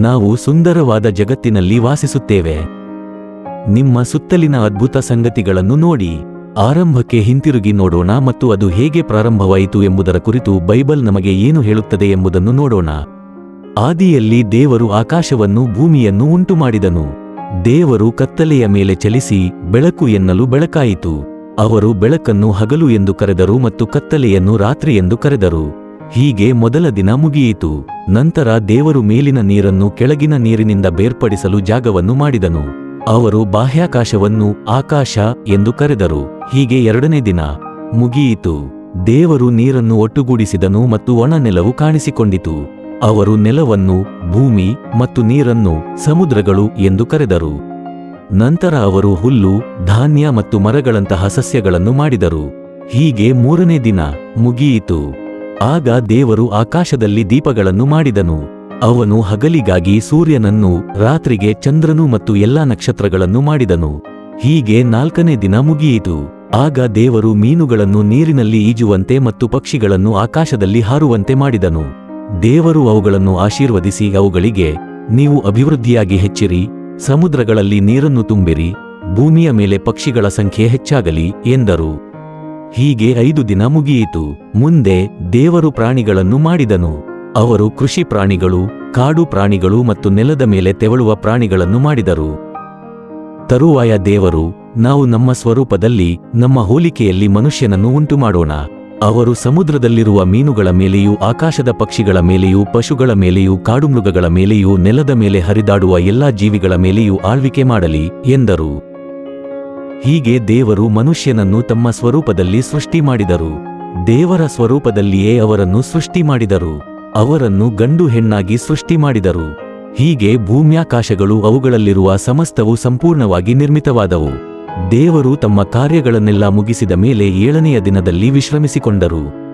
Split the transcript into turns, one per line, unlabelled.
ನಾವು ಸುಂದರವಾದ ಜಗತ್ತಿನಲ್ಲಿ ವಾಸಿಸುತ್ತೇವೆ. ನಿಮ್ಮ ಸುತ್ತಲಿನ ಅದ್ಭುತ ಸಂಗತಿಗಳನ್ನು ನೋಡಿ, ಆರಂಭಕ್ಕೆ ಹಿಂತಿರುಗಿ ನೋಡೋಣ ಮತ್ತು ಅದು ಹೇಗೆ ಪ್ರಾರಂಭವಾಯಿತು ಎಂಬುದರ ಕುರಿತು ಬೈಬಲ್ ನಮಗೆ ಏನು ಹೇಳುತ್ತದೆ ಎಂಬುದನ್ನು ನೋಡೋಣ. ಆದಿಯಲ್ಲಿ ದೇವರು ಆಕಾಶವನ್ನು ಭೂಮಿಯನ್ನು ಉಂಟುಮಾಡಿದನು. ದೇವರು ಕತ್ತಲೆಯ ಮೇಲೆ ಚಲಿಸಿ ಬೆಳಕು ಎನ್ನಲು ಬೆಳಕಾಯಿತು. ಅವರು ಬೆಳಕನ್ನು ಹಗಲು ಎಂದು ಕರೆದರು ಮತ್ತು ಕತ್ತಲೆಯನ್ನು ರಾತ್ರಿ ಎಂದು ಕರೆದರು. ಹೀಗೆ ಮೊದಲ ದಿನ ಮುಗಿಯಿತು. ನಂತರ ದೇವರು ಮೇಲಿನ ನೀರನ್ನು ಕೆಳಗಿನ ನೀರಿನಿಂದ ಬೇರ್ಪಡಿಸಲು ಜಾಗವನ್ನು ಮಾಡಿದನು. ಅವರು ಬಾಹ್ಯಾಕಾಶವನ್ನು ಆಕಾಶ ಎಂದು ಕರೆದರು. ಹೀಗೆ ಎರಡನೇ ದಿನ ಮುಗಿಯಿತು. ದೇವರು ನೀರನ್ನು ಒಟ್ಟುಗೂಡಿಸಿದನು ಮತ್ತು ಒಣ ನೆಲವು ಕಾಣಿಸಿಕೊಂಡಿತು. ಅವರು ನೆಲವನ್ನು, ಭೂಮಿ ಮತ್ತು ನೀರನ್ನು ಸಮುದ್ರಗಳು ಎಂದು ಕರೆದರು. ನಂತರ ಅವರು ಹುಲ್ಲು, ಧಾನ್ಯ ಮತ್ತು ಮರಗಳಂತಹ ಸಸ್ಯಗಳನ್ನು ಮಾಡಿದರು. ಹೀಗೆ ಮೂರನೇ ದಿನ ಮುಗಿಯಿತು. ಆಗ ದೇವರು ಆಕಾಶದಲ್ಲಿ ದೀಪಗಳನ್ನು ಮಾಡಿದನು. ಅವನು ಹಗಲಿಗಾಗಿ ಸೂರ್ಯನನ್ನು, ರಾತ್ರಿಗೆ ಚಂದ್ರನು ಮತ್ತು ಎಲ್ಲಾ ನಕ್ಷತ್ರಗಳನ್ನು ಮಾಡಿದನು. ಹೀಗೆ ನಾಲ್ಕನೇ ದಿನ ಮುಗಿಯಿತು. ಆಗ ದೇವರು ಮೀನುಗಳನ್ನು ನೀರಿನಲ್ಲಿ ಈಜುವಂತೆ ಮತ್ತು ಪಕ್ಷಿಗಳನ್ನು ಆಕಾಶದಲ್ಲಿ ಹಾರುವಂತೆ ಮಾಡಿದನು. ದೇವರು ಅವುಗಳನ್ನು ಆಶೀರ್ವದಿಸಿ, ಅವುಗಳಿಗೆ, ನೀವು ಅಭಿವೃದ್ಧಿಯಾಗಿ ಹೆಚ್ಚಿರಿ, ಸಮುದ್ರಗಳಲ್ಲಿ ನೀರನ್ನು ತುಂಬಿರಿ, ಭೂಮಿಯ ಮೇಲೆ ಪಕ್ಷಿಗಳ ಸಂಖ್ಯೆ ಹೆಚ್ಚಾಗಲಿ ಎಂದರು. ಹೀಗೆ ಐದು ದಿನ ಮುಗಿಯಿತು. ಮುಂದೆ ದೇವರು ಪ್ರಾಣಿಗಳನ್ನು ಮಾಡಿದನು. ಅವರು ಕೃಷಿ ಪ್ರಾಣಿಗಳು, ಕಾಡು ಪ್ರಾಣಿಗಳು ಮತ್ತು ನೆಲದ ಮೇಲೆ ತೆವಳುವ ಪ್ರಾಣಿಗಳನ್ನು ಮಾಡಿದರು. ತರುವಾಯ ದೇವರು, ನಾವು ನಮ್ಮ ಸ್ವರೂಪದಲ್ಲಿ, ನಮ್ಮ ಹೋಲಿಕೆಯಲ್ಲಿ ಮನುಷ್ಯನನ್ನು ಉಂಟು ಮಾಡೋಣ ಅವರು ಸಮುದ್ರದಲ್ಲಿರುವ ಮೀನುಗಳ ಮೇಲೆಯೂ, ಆಕಾಶದ ಪಕ್ಷಿಗಳ ಮೇಲೆಯೂ, ಪಶುಗಳ ಮೇಲೆಯೂ, ಕಾಡುಮೃಗಗಳ ಮೇಲೆಯೂ, ನೆಲದ ಮೇಲೆ ಹರಿದಾಡುವ ಎಲ್ಲಾ ಜೀವಿಗಳ ಮೇಲೆಯೂ ಆಳ್ವಿಕೆ ಮಾಡಲಿ ಎಂದರು. ಹೀಗೆ ದೇವರು ಮನುಷ್ಯನನ್ನು ತಮ್ಮ ಸ್ವರೂಪದಲ್ಲಿ ಸೃಷ್ಟಿ ಮಾಡಿದರು. ದೇವರ ಸ್ವರೂಪದಲ್ಲಿಯೇ ಅವರನ್ನು ಸೃಷ್ಟಿ ಮಾಡಿದರು. ಅವರನ್ನು ಗಂಡು ಹೆಣ್ಣಾಗಿ ಸೃಷ್ಟಿ ಮಾಡಿದರು. ಹೀಗೆ ಭೂಮ್ಯಾಕಾಶಗಳು ಅವುಗಳಲ್ಲಿರುವ ಸಮಸ್ತವು ಸಂಪೂರ್ಣವಾಗಿ ನಿರ್ಮಿತವಾದವು. ದೇವರು ತಮ್ಮ ಕಾರ್ಯಗಳನ್ನೆಲ್ಲ ಮುಗಿಸಿದ ಮೇಲೆ ಏಳನೆಯ ದಿನದಲ್ಲಿ ವಿಶ್ರಮಿಸಿಕೊಂಡರು.